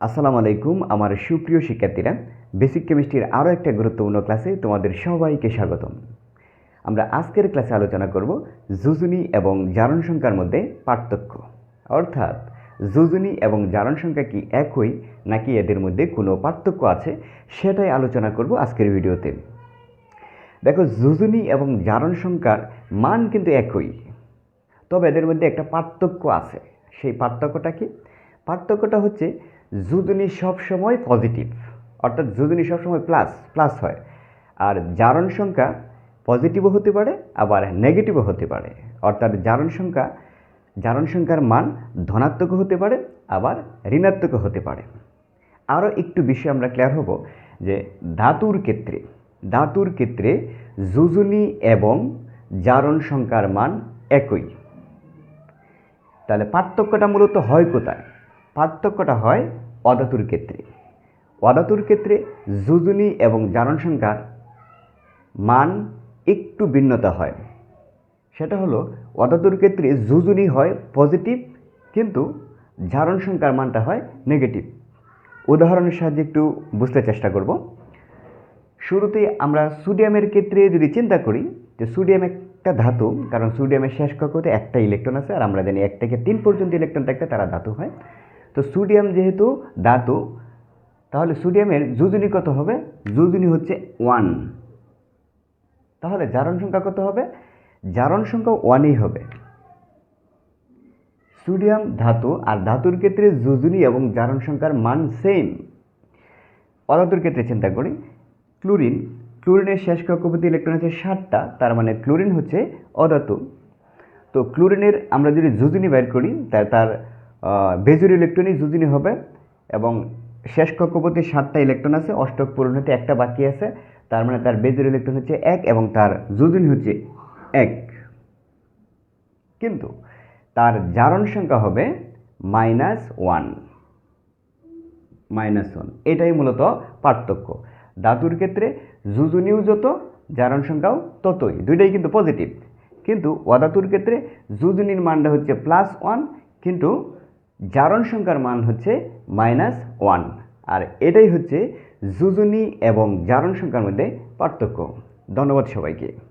আসসালামু আলাইকুম, আমার সুপ্রিয় শিক্ষার্থীরা। বেসিক কেমিস্ট্রির আরও একটা গুরুত্বপূর্ণ ক্লাসে তোমাদের সবাইকে স্বাগতম। আমরা আজকের ক্লাসে আলোচনা করব যোজনী এবং জারণ সংখ্যার মধ্যে পার্থক্য। অর্থাৎ, যোজনী এবং জারণ সংখ্যা কি একই নাকি এদের মধ্যে কোনো পার্থক্য আছে সেটাই আলোচনা করব আজকের ভিডিওতে। দেখো, যোজনী এবং জারণ সংখ্যার মান কিন্তু একই। তবে এদের মধ্যে একটা পার্থক্য আছে। সেই পার্থক্যটা কি? পার্থক্যটা হচ্ছে যোজনী সবসময় পজিটিভ অর্থাৎ যোজনী সবসময় প্লাস প্লাস হয়। আর জারণ সংখ্যা পজিটিভও হতে পারে, আবার নেগেটিভও হতে পারে। অর্থাৎ জারণ সংখ্যা, জারণ সংখ্যার মান ধনাত্মকও হতে পারে, আবার ঋণাত্মকও হতে পারে। আরও একটু বিষয় আমরা ক্লিয়ার হব যে ধাতুর ক্ষেত্রে ধাতুর ক্ষেত্রে যোজনী এবং জারণ সংখ্যার মান একই। তাহলে পার্থক্যটা মূলত হয় কোথায়? পার্থক্যটা হয় অদাতুর ক্ষেত্রে। অদাতুর ক্ষেত্রে যোজনী এবং জারণ সংখ্যার মান একটু ভিন্নতা হয়। সেটা হলো অদাতুর ক্ষেত্রে যোজনী হয় পজিটিভ কিন্তু জারণ সংখ্যার মানটা হয় নেগেটিভ উদাহরণের সাহায্যে একটু বুঝতে চেষ্টা করব। শুরুতেই আমরা সোডিয়ামের ক্ষেত্রে যদি চিন্তা করি, যে সোডিয়াম একটা ধাতু, কারণ সোডিয়ামের শেষ কক্ষতে একটা ইলেকট্রন আছে, আর আমরা জানি এক থেকে তিন পর্যন্ত ইলেকট্রন থাকতে তারা ধাতু হয়। তো সোডিয়াম যেহেতু ধাতু, তাহলে সোডিয়ামের যোজনী কত হবে? যোজনী হচ্ছে ওয়ান। তাহলে জারণ সংখ্যা কত হবে? জারণ সংখ্যা ওয়ানই হবে। সোডিয়াম ধাতু আর ধাতুর ক্ষেত্রে যোজনী এবং জারণ সংখ্যার মান সেম অধাতুর ক্ষেত্রে চিন্তা করি, ক্লোরিন। ক্লোরিনের শেষ কক্ষপতি ইলেকট্রন আছে ষাটটা, তার মানে ক্লোরিন হচ্ছে অধাতু। তো ক্লোরিনের আমরা যদি যোজনী বের করি তার বেজুর ইলেকট্রনই যোজনী হবে এবং শেষ কক্ষপতি সাতটা ইলেকট্রন আছে, অষ্টক পূরণ হতে একটা বাকি আছে, তার মানে তার বেজুর ইলেকট্রন হচ্ছে এক এবং তার যোজনী হচ্ছে এক। কিন্তু তার জারণ সংখ্যা হবে মাইনাস ওয়ান মাইনাস ওয়ান এটাই মূলত পার্থক্য। ধাতুর ক্ষেত্রে যোজনীয় যত, জারণ সংখ্যাও ততই, দুইটাই কিন্তু পজিটিভ কিন্তু অধাতুর ক্ষেত্রে যোজনীর মানটা হচ্ছে প্লাস ওয়ান কিন্তু জারণ সংখ্যার মান হচ্ছে মাইনাস ওয়ান আর এটাই হচ্ছে যোজনী এবং জারণ সংখ্যার মধ্যে পার্থক্য। ধন্যবাদ সবাইকে।